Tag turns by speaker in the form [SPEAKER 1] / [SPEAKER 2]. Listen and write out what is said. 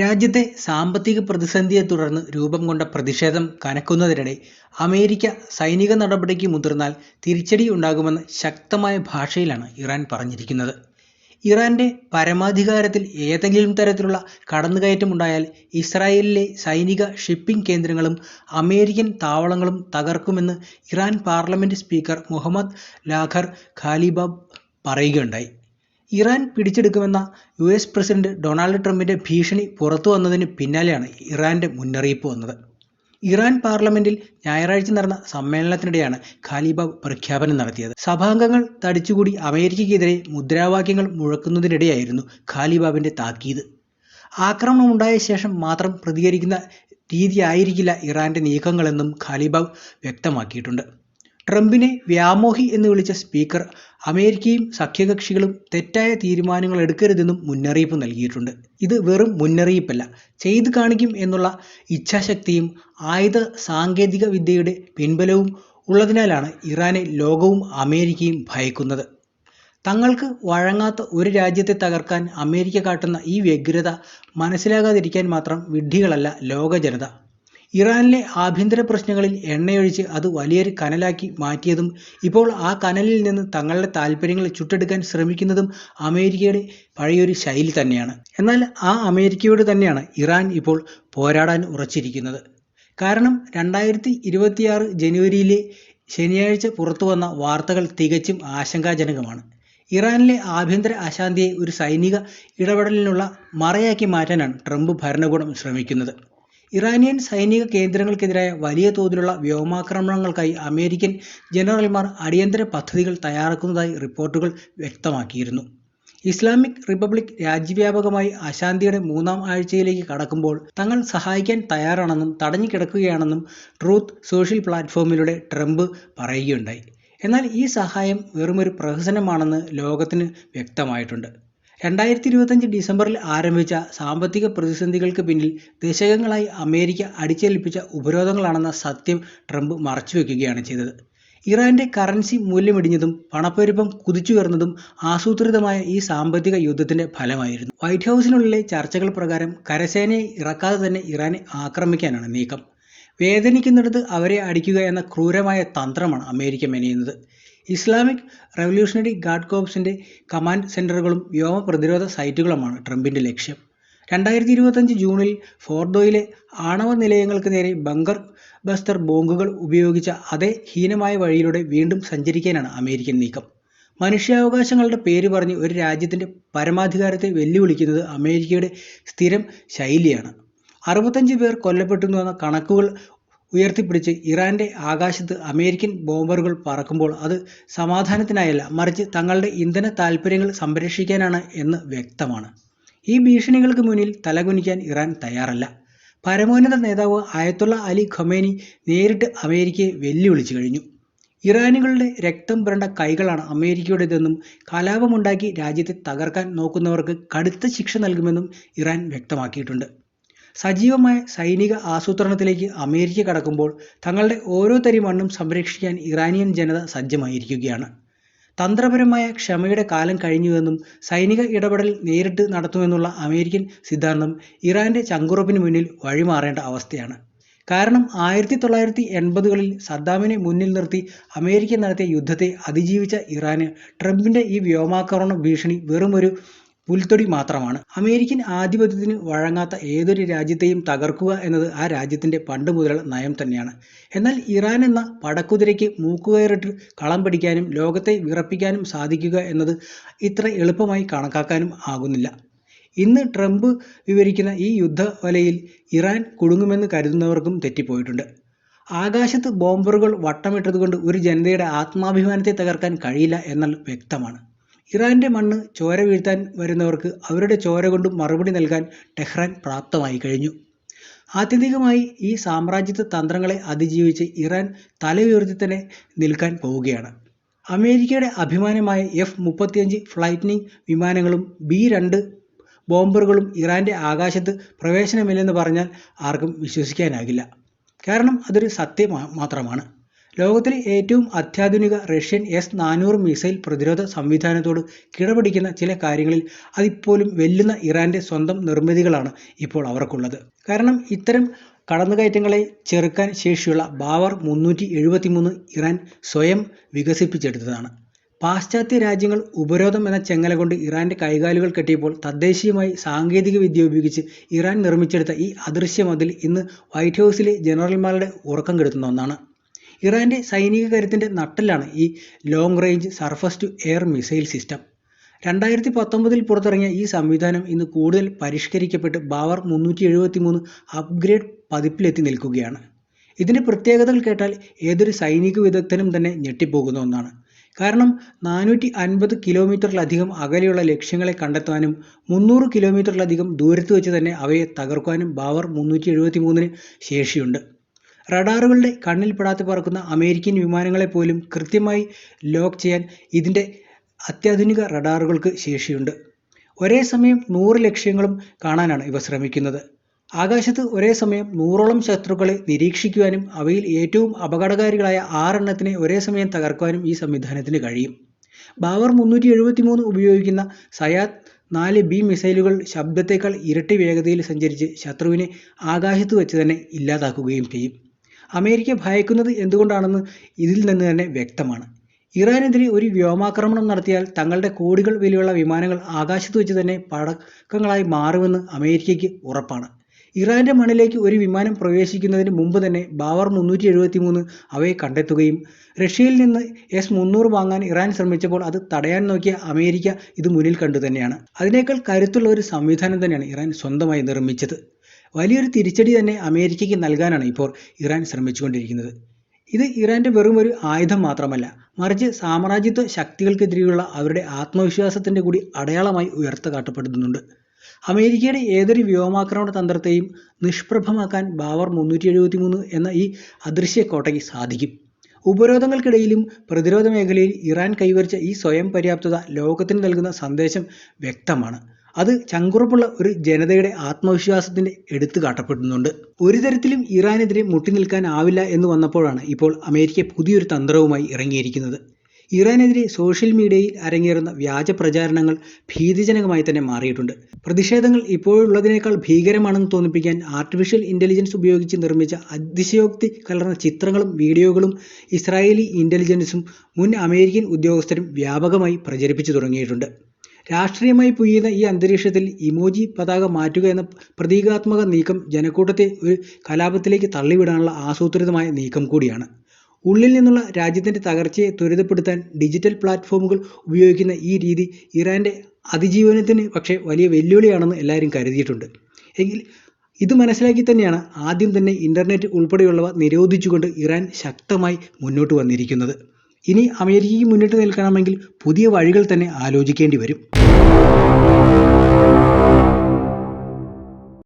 [SPEAKER 1] രാജ്യത്തെ സാമ്പത്തിക പ്രതിസന്ധിയെ തുടർന്ന് രൂപം കൊണ്ട പ്രതിഷേധം കനക്കുന്നതിനിടെ അമേരിക്ക സൈനിക നടപടിക്ക് മുതിർന്നാൽ തിരിച്ചടി ഉണ്ടാകുമെന്ന് ശക്തമായ ഭാഷയിലാണ് ഇറാൻ പറഞ്ഞിരിക്കുന്നത്. ഇറാന്റെ പരമാധികാരത്തിൽ ഏതെങ്കിലും തരത്തിലുള്ള കടന്നുകയറ്റമുണ്ടായാൽ ഇസ്രായേലിലെ സൈനിക ഷിപ്പിംഗ് കേന്ദ്രങ്ങളും അമേരിക്കൻ താവളങ്ങളും തകർക്കുമെന്ന് ഇറാൻ പാർലമെന്റ് സ്പീക്കർ മുഹമ്മദ് ലാഖർ ഖാലിബാബ് പറയുകയുണ്ടായി. ഇറാൻ പിടിച്ചെടുക്കുമെന്ന യു എസ് പ്രസിഡന്റ് ഡൊണാൾഡ് ട്രംപിന്റെ ഭീഷണി പുറത്തു വന്നതിന് പിന്നാലെയാണ് ഇറാന്റെ മുന്നറിയിപ്പ് വന്നത്. ഇറാൻ പാർലമെന്റിൽ ഞായറാഴ്ച നടന്ന സമ്മേളനത്തിനിടെയാണ് ഖാലിബാബ് പ്രഖ്യാപനം നടത്തിയത്. സഭാംഗങ്ങൾ തടിച്ചുകൂടി അമേരിക്കയ്ക്കെതിരെ മുദ്രാവാക്യങ്ങൾ മുഴക്കുന്നതിനിടെയായിരുന്നു ഖാലിബാബിന്റെ താക്കീത്. ആക്രമണം ഉണ്ടായ ശേഷം മാത്രം പ്രതികരിക്കുന്ന രീതിയായിരിക്കില്ല ഇറാന്റെ നീക്കങ്ങളെന്നും ഖാലിബാബ് വ്യക്തമാക്കിയിട്ടുണ്ട്. ട്രംപിനെ വ്യാമോഹി എന്ന് വിളിച്ച സ്പീക്കർ അമേരിക്കയും സഖ്യകക്ഷികളും തെറ്റായ തീരുമാനങ്ങൾ എടുക്കരുതെന്നും മുന്നറിയിപ്പ് നൽകിയിട്ടുണ്ട്. ഇത് വെറും മുന്നറിയിപ്പല്ല. ചെയ്തു കാണിക്കും എന്നുള്ള ഇച്ഛാശക്തിയും ആയുധ സാങ്കേതിക വിദ്യയുടെ പിൻബലവും ഉള്ളതിനാലാണ് ഇറാനെ ലോകവും അമേരിക്കയും ഭയക്കുന്നത്. തങ്ങൾക്ക് വഴങ്ങാത്ത ഒരു രാജ്യത്തെ തകർക്കാൻ അമേരിക്ക കാട്ടുന്ന ഈ വ്യഗ്രത മനസ്സിലാകാതിരിക്കാൻ മാത്രം വിഡ്ഢികളല്ല ലോക ജനത ഇറാനിലെ ആഭ്യന്തര പ്രശ്നങ്ങളിൽ എണ്ണയൊഴിച്ച് അത് വലിയൊരു കനലാക്കി മാറ്റിയതും ഇപ്പോൾ ആ കനലിൽ നിന്ന് തങ്ങളുടെ താല്പര്യങ്ങൾ ചുട്ടെടുക്കാൻ ശ്രമിക്കുന്നതും അമേരിക്കയുടെ പഴയൊരു ശൈലി തന്നെയാണ്. എന്നാൽ ആ അമേരിക്കയോട് തന്നെയാണ് ഇറാൻ ഇപ്പോൾ പോരാടാൻ ഉറച്ചിരിക്കുന്നത്. കാരണം രണ്ടായിരത്തി ഇരുപത്തിയാറ് ജനുവരിയിലെ ശനിയാഴ്ച പുറത്തു വന്ന വാർത്തകൾ തികച്ചും ആശങ്കാജനകമാണ്. ഇറാനിലെ ആഭ്യന്തര അശാന്തിയെ ഒരു സൈനിക ഇടപെടലിനുള്ള മറയാക്കി മാറ്റാനാണ് ട്രംപ് ഭരണകൂടം ശ്രമിക്കുന്നത്. ഇറാനിയൻ സൈനിക കേന്ദ്രങ്ങൾക്കെതിരായ വലിയ തോതിലുള്ള വ്യോമാക്രമണങ്ങൾക്കായി അമേരിക്കൻ ജനറൽമാർ അടിയന്തര പദ്ധതികൾ തയ്യാറാക്കുന്നതായി റിപ്പോർട്ടുകൾ വ്യക്തമാക്കിയിരുന്നു. ഇസ്ലാമിക് റിപ്പബ്ലിക് രാജ്യവ്യാപകമായി അശാന്തിയുടെ മൂന്നാം ആഴ്ചയിലേക്ക് കടക്കുമ്പോൾ തങ്ങൾ സഹായിക്കാൻ തയ്യാറാണെന്നും തടഞ്ഞു കിടക്കുകയാണെന്നും ട്രൂത്ത് സോഷ്യൽ പ്ലാറ്റ്ഫോമിലൂടെ ട്രംപ് പറയുകയുണ്ടായി. എന്നാൽ ഈ സഹായം വെറുമൊരു പ്രഹസനമാണെന്ന് ലോകത്തിന് വ്യക്തമായിട്ടുണ്ട്. രണ്ടായിരത്തി ഇരുപത്തഞ്ച് ഡിസംബറിൽ ആരംഭിച്ച സാമ്പത്തിക പ്രതിസന്ധികൾക്ക് പിന്നിൽ ദശകങ്ങളായി അമേരിക്ക അടിച്ചേൽപ്പിച്ച ഉപരോധങ്ങളാണെന്ന സത്യം ട്രംപ് മറച്ചുവെക്കുകയാണ് ചെയ്തത്. ഇറാന്റെ കറൻസി മൂല്യമിടിഞ്ഞതും പണപ്പെരുപ്പം കുതിച്ചുയർന്നതും ആസൂത്രിതമായ ഈ സാമ്പത്തിക യുദ്ധത്തിന്റെ ഫലമായിരുന്നു. വൈറ്റ് ഹൗസിനുള്ളിലെ ചർച്ചകൾ പ്രകാരം കരസേനയെ ഇറക്കാതെ തന്നെ ഇറാനെ ആക്രമിക്കാനാണ് നീക്കം. വേദനിക്കുന്നിടത്ത് അവരെ അടിക്കുക എന്ന ക്രൂരമായ തന്ത്രമാണ് അമേരിക്ക മെനയുന്നത്. ഇസ്ലാമിക് റവല്യൂഷണറി ഗാർഡ് കോപ്സിന്റെ കമാൻഡ് സെന്ററുകളും വ്യോമ പ്രതിരോധ സൈറ്റുകളുമാണ് ട്രംപിന്റെ ലക്ഷ്യം. രണ്ടായിരത്തി ഇരുപത്തഞ്ച് ജൂണിൽ ഫോർഡോയിലെ ആണവ നിലയങ്ങൾക്ക് നേരെ ബങ്കർ ബസ്റ്റർ ബോംബുകൾ ഉപയോഗിച്ച അതേ ഹീനമായ വഴിയിലൂടെ വീണ്ടും സഞ്ചരിക്കാനാണ് അമേരിക്കൻ നീക്കം. മനുഷ്യാവകാശങ്ങളുടെ പേര് പറഞ്ഞ് ഒരു രാജ്യത്തിന്റെ പരമാധികാരത്തെ വെല്ലുവിളിക്കുന്നത് അമേരിക്കയുടെ സ്ഥിരം ശൈലിയാണ്. അറുപത്തഞ്ച് പേർ കൊല്ലപ്പെട്ടു എന്ന കണക്കുകൾ ഉയർത്തിപ്പിടിച്ച് ഇറാന്റെ ആകാശത്ത് അമേരിക്കൻ ബോംബറുകൾ പറക്കുമ്പോൾ അത് സമാധാനത്തിനായല്ല മറിച്ച് തങ്ങളുടെ ഇന്ധന താൽപ്പര്യങ്ങൾ സംരക്ഷിക്കാനാണ് എന്ന് വ്യക്തമാണ്. ഈ ഭീഷണികൾക്ക് മുന്നിൽ തലകുനിക്കാൻ ഇറാൻ തയ്യാറല്ല. പരമോന്നത നേതാവ് ആയത്തുള്ള അലി ഖമേനി നേരിട്ട് അമേരിക്കയെ വെല്ലുവിളിച്ചു കഴിഞ്ഞു. ഇറാനികളുടെ രക്തം പുരണ്ട കൈകളാണ് അമേരിക്കയുടേതെന്നും കലാപമുണ്ടാക്കി രാജ്യത്തെ തകർക്കാൻ നോക്കുന്നവർക്ക് കടുത്ത ശിക്ഷ നൽകുമെന്നും ഇറാൻ വ്യക്തമാക്കിയിട്ടുണ്ട്. സജീവമായ സൈനിക ആസൂത്രണത്തിലേക്ക് അമേരിക്ക കടക്കുമ്പോൾ തങ്ങളുടെ ഓരോ തരി മണ്ണും സംരക്ഷിക്കാൻ ഇറാനിയൻ ജനത സജ്ജമായിരിക്കുകയാണ്. തന്ത്രപരമായ ക്ഷമയുടെ കാലം കഴിഞ്ഞുവെന്നും സൈനിക ഇടപെടൽ നേരിട്ട് നടത്തുമെന്നുള്ള അമേരിക്കൻ സിദ്ധാന്തം ഇറാന്റെ ചങ്കുറപ്പിന് മുന്നിൽ വഴിമാറേണ്ട അവസ്ഥയാണ്. കാരണം ആയിരത്തി തൊള്ളായിരത്തി എൺപതുകളിൽ സദ്ദാമിനെ മുന്നിൽ നിർത്തി അമേരിക്ക നടത്തിയ യുദ്ധത്തെ അതിജീവിച്ച ഇറാന് ട്രംപിന്റെ ഈ വ്യോമാക്രമണ ഭീഷണി വെറുമൊരു പുൽത്തൊടി മാത്രമാണ്. അമേരിക്കൻ ആധിപത്യത്തിന് വഴങ്ങാത്ത ഏതൊരു രാജ്യത്തെയും തകർക്കുക എന്നത് ആ രാജ്യത്തിന്റെ പണ്ട് മുതലുള്ള നയം തന്നെയാണ്. എന്നാൽ ഇറാൻ എന്ന പടക്കുതിരയ്ക്ക് മൂക്കുകയറിട്ട് കളം പിടിക്കാനും ലോകത്തെ വിറപ്പിക്കാനും സാധിക്കുക എന്നത് ഇത്ര എളുപ്പമായി കണക്കാക്കാനും ആകുന്നില്ല. ഇന്ന് ട്രംപ് വിവരിക്കുന്ന ഈ യുദ്ധവലയിൽ ഇറാൻ കുടുങ്ങുമെന്ന് കരുതുന്നവർക്കും തെറ്റിപ്പോയിട്ടുണ്ട്. ആകാശത്ത് ബോംബറുകൾ വട്ടമിട്ടതുകൊണ്ട് ഒരു ജനതയുടെ ആത്മാഭിമാനത്തെ തകർക്കാൻ കഴിയില്ല എന്നാൽ വ്യക്തമാണ്. ഇറാന്റെ മണ്ണ് ചോര വീഴ്ത്താൻ വരുന്നവർക്ക് അവരുടെ ചോര കൊണ്ട് മറുപടി നൽകാൻ ടെഹ്റാൻ പ്രാപ്തമായി കഴിഞ്ഞു. ആത്യന്തികമായി ഈ സാമ്രാജ്യത്വ തന്ത്രങ്ങളെ അതിജീവിച്ച് ഇറാൻ തല ഉയർത്തി തന്നെ നിൽക്കാൻ പോവുകയാണ്. അമേരിക്കയുടെ അഭിമാനമായ എഫ് മുപ്പത്തിയഞ്ച് ഫ്ലൈറ്റ്നിങ് വിമാനങ്ങളും ബി രണ്ട് ബോംബറുകളും ഇറാന്റെ ആകാശത്ത് പ്രവേശനമില്ലെന്ന് പറഞ്ഞാൽ ആർക്കും വിശ്വസിക്കാനാകില്ല. കാരണം അതൊരു സത്യം മാത്രമാണ്. ലോകത്തിലെ ഏറ്റവും അത്യാധുനിക റഷ്യൻ എസ് നാനൂറ് മിസൈൽ പ്രതിരോധ സംവിധാനത്തോട് കിടപിടിക്കുന്ന ചില കാര്യങ്ങളിൽ അതിപ്പോലും വെല്ലുന്ന ഇറാന്റെ സ്വന്തം നിർമ്മിതികളാണ് ഇപ്പോൾ അവർക്കുള്ളത്. കാരണം ഇത്തരം കടന്നുകയറ്റങ്ങളെ ചെറുക്കാൻ ശേഷിയുള്ള ബാവർ മുന്നൂറ്റി എഴുപത്തിമൂന്ന് ഇറാൻ സ്വയം വികസിപ്പിച്ചെടുത്തതാണ്. പാശ്ചാത്യ രാജ്യങ്ങൾ ഉപരോധം എന്ന ചെങ്ങല കൊണ്ട് ഇറാന്റെ കൈകാലുകൾ കെട്ടിയപ്പോൾ തദ്ദേശീയമായി സാങ്കേതിക വിദ്യ ഉപയോഗിച്ച് ഇറാൻ നിർമ്മിച്ചെടുത്ത ഈ അദൃശ്യ മതിൽ ഇന്ന് വൈറ്റ് ഹൗസിലെ ജനറൽമാരുടെ ഉറക്കം കെടുത്തുന്ന ഒന്നാണ്. ഇറാന്റെ സൈനിക കരുത്തിന്റെ നട്ടെല്ലാണ് ഈ long range surface to air missile system രണ്ടായിരത്തി പത്തൊമ്പതിൽ പുറത്തിറങ്ങിയ ഈ സംവിധാനം ഇന്ന് കൂടുതൽ പരിഷ്കരിക്കപ്പെട്ട് ബാവർ മുന്നൂറ്റി എഴുപത്തി മൂന്ന് അപ്ഗ്രേഡ് പതിപ്പിലെത്തി നിൽക്കുകയാണ്. ഇതിന്റെ പ്രത്യേകതകൾ കേട്ടാൽ ഏതൊരു സൈനിക വിദഗ്ധനും തന്നെ ഞെട്ടിപ്പോകുന്ന ഒന്നാണ്. കാരണം നാനൂറ്റി അൻപത് കിലോമീറ്ററിലധികം അകലെയുള്ള ലക്ഷ്യങ്ങളെ കണ്ടെത്താനും മുന്നൂറ് കിലോമീറ്ററിലധികം ദൂരത്ത് വെച്ച് തന്നെ അവയെ തകർക്കാനും ബാവർ മുന്നൂറ്റി എഴുപത്തി മൂന്നിന് ശേഷിയുണ്ട്. റഡാറുകളുടെ കണ്ണിൽപ്പെടാതെ പറക്കുന്ന അമേരിക്കൻ വിമാനങ്ങളെ പോലും കൃത്യമായി ലോക്ക് ചെയ്യാൻ ഇതിന്റെ അത്യാധുനിക റഡാറുകൾക്ക് ശേഷിയുണ്ട്. ഒരേ സമയം നൂറ് ലക്ഷ്യങ്ങളും കാണാനാണ് ഇവ ശ്രമിക്കുന്നത്. ആകാശത്ത് ഒരേ സമയം നൂറോളം ശത്രുക്കളെ നിരീക്ഷിക്കുവാനും അവയിൽ ഏറ്റവും അപകടകാരികളായ ആറെണ്ണത്തിനെ ഒരേ സമയം തകർക്കുവാനും ഈ സംവിധാനത്തിന് കഴിയും. ബാവർ മുന്നൂറ്റി എഴുപത്തി മൂന്ന് ഉപയോഗിക്കുന്ന സയാദ് നാല് ബി മിസൈലുകൾ ശബ്ദത്തേക്കാൾ ഇരട്ടി വേഗതയിൽ സഞ്ചരിച്ച് ശത്രുവിനെ ആകാശത്ത് വെച്ച് തന്നെ ഇല്ലാതാക്കുകയും ചെയ്യും. അമേരിക്ക ഭയക്കുന്നത് എന്തുകൊണ്ടാണെന്ന് ഇതിൽ നിന്ന് തന്നെ വ്യക്തമാണ്. ഇറാനെതിരെ ഒരു വ്യോമാക്രമണം നടത്തിയാൽ തങ്ങളുടെ കോടികൾ വിലയുള്ള വിമാനങ്ങൾ ആകാശത്ത് വെച്ച് തന്നെ പടക്കങ്ങളായി മാറുമെന്ന് അമേരിക്കയ്ക്ക് ഉറപ്പാണ്. ഇറാന്റെ മണ്ണിലേക്ക് ഒരു വിമാനം പ്രവേശിക്കുന്നതിന് മുമ്പ് തന്നെ ബാവർ മുന്നൂറ്റി എഴുപത്തി മൂന്ന് അവയെ കണ്ടെത്തുകയും റഷ്യയിൽ നിന്ന് എസ് മുന്നൂറ് വാങ്ങാൻ ഇറാൻ ശ്രമിച്ചപ്പോൾ അത് തടയാൻ നോക്കിയ അമേരിക്ക ഇത് മുന്നിൽ കണ്ടു തന്നെയാണ്. അതിനേക്കാൾ കരുത്തുള്ള ഒരു സംവിധാനം തന്നെയാണ് ഇറാൻ സ്വന്തമായി നിർമ്മിച്ചത്. വലിയൊരു തിരിച്ചടി തന്നെ അമേരിക്കയ്ക്ക് നൽകാനാണ് ഇപ്പോൾ ഇറാൻ ശ്രമിച്ചുകൊണ്ടിരിക്കുന്നത്. ഇത് ഇറാന്റെ വെറും ഒരു ആയുധം മാത്രമല്ല മറിച്ച് സാമ്രാജ്യത്വ ശക്തികൾക്കെതിരെയുള്ള അവരുടെ ആത്മവിശ്വാസത്തിന്റെ കൂടി അടയാളമായി ഉയർത്ത കാട്ടപ്പെടുന്നുണ്ട്. അമേരിക്കയുടെ ഏതൊരു വ്യോമാക്രമണ തന്ത്രത്തെയും നിഷ്പ്രഭമാക്കാൻ ബാവർ മുന്നൂറ്റി എഴുപത്തി മൂന്ന് എന്ന ഈ അദൃശ്യ കോട്ടയ്ക്ക് സാധിക്കും. ഉപരോധങ്ങൾക്കിടയിലും പ്രതിരോധ മേഖലയിൽ ഇറാൻ കൈവരിച്ച ഈ സ്വയം പര്യാപ്തത ലോകത്തിന് നൽകുന്ന സന്ദേശം വ്യക്തമാണ്. അത് ചങ്കുറപ്പുള്ള ഒരു ജനതയുടെ ആത്മവിശ്വാസത്തിന്റെ എടുത്തു കാട്ടപ്പെടുന്നുണ്ട്. ഒരു തരത്തിലും ഇറാനെതിരെ മുട്ടി നിൽക്കാനാവില്ല എന്ന് വന്നപ്പോഴാണ് ഇപ്പോൾ അമേരിക്ക പുതിയൊരു തന്ത്രവുമായി ഇറങ്ങിയിരിക്കുന്നത്. ഇറാനെതിരെ സോഷ്യൽ മീഡിയയിൽ അരങ്ങേറുന്ന വ്യാജ പ്രചാരണങ്ങൾ ഭീതിജനകമായി തന്നെ മാറിയിട്ടുണ്ട്. പ്രതിഷേധങ്ങൾ ഇപ്പോഴുള്ളതിനേക്കാൾ ഭീകരമാണെന്ന് തോന്നിപ്പിക്കാൻ ആർട്ടിഫിഷ്യൽ ഇന്റലിജൻസ് ഉപയോഗിച്ച് നിർമ്മിച്ച അതിശയോക്തി കലർന്ന ചിത്രങ്ങളും വീഡിയോകളും ഇസ്രായേലി ഇന്റലിജൻസും മുൻ അമേരിക്കൻ ഉദ്യോഗസ്ഥരും വ്യാപകമായി പ്രചരിപ്പിച്ചു തുടങ്ങിയിട്ടുണ്ട്. രാഷ്ട്രീയമായി പൊയ്യുന്ന ഈ അന്തരീക്ഷത്തിൽ ഇമോജി പതാക മാറ്റുക എന്ന പ്രതീകാത്മക നീക്കം ജനക്കൂട്ടത്തെ ഒരു കലാപത്തിലേക്ക് തള്ളിവിടാനുള്ള ആസൂത്രിതമായ നീക്കം കൂടിയാണ്. ഉള്ളിൽ നിന്നുള്ള രാജ്യത്തിന്റെ തകർച്ചയെ ത്വരിതപ്പെടുത്താൻ ഡിജിറ്റൽ പ്ലാറ്റ്ഫോമുകൾ ഉപയോഗിക്കുന്ന ഈ രീതി ഇറാന്റെ അതിജീവനത്തിന് പക്ഷേ വലിയ വെല്ലുവിളിയാണെന്ന് എല്ലാവരും കരുതിയിട്ടുണ്ട്. എങ്കിൽ ഇത് മനസ്സിലാക്കി തന്നെയാണ് ആദ്യം തന്നെ ഇന്റർനെറ്റ് ഉൾപ്പെടെയുള്ളവ നിരോധിച്ചുകൊണ്ട് ഇറാൻ ശക്തമായി മുന്നോട്ട് വന്നിരിക്കുന്നത്. ഇനി അമേരിക്കയ്ക്ക് മുന്നിട്ട് നിൽക്കണമെങ്കിൽ പുതിയ വഴികൾ തന്നെ ആലോചിക്കേണ്ടി വരും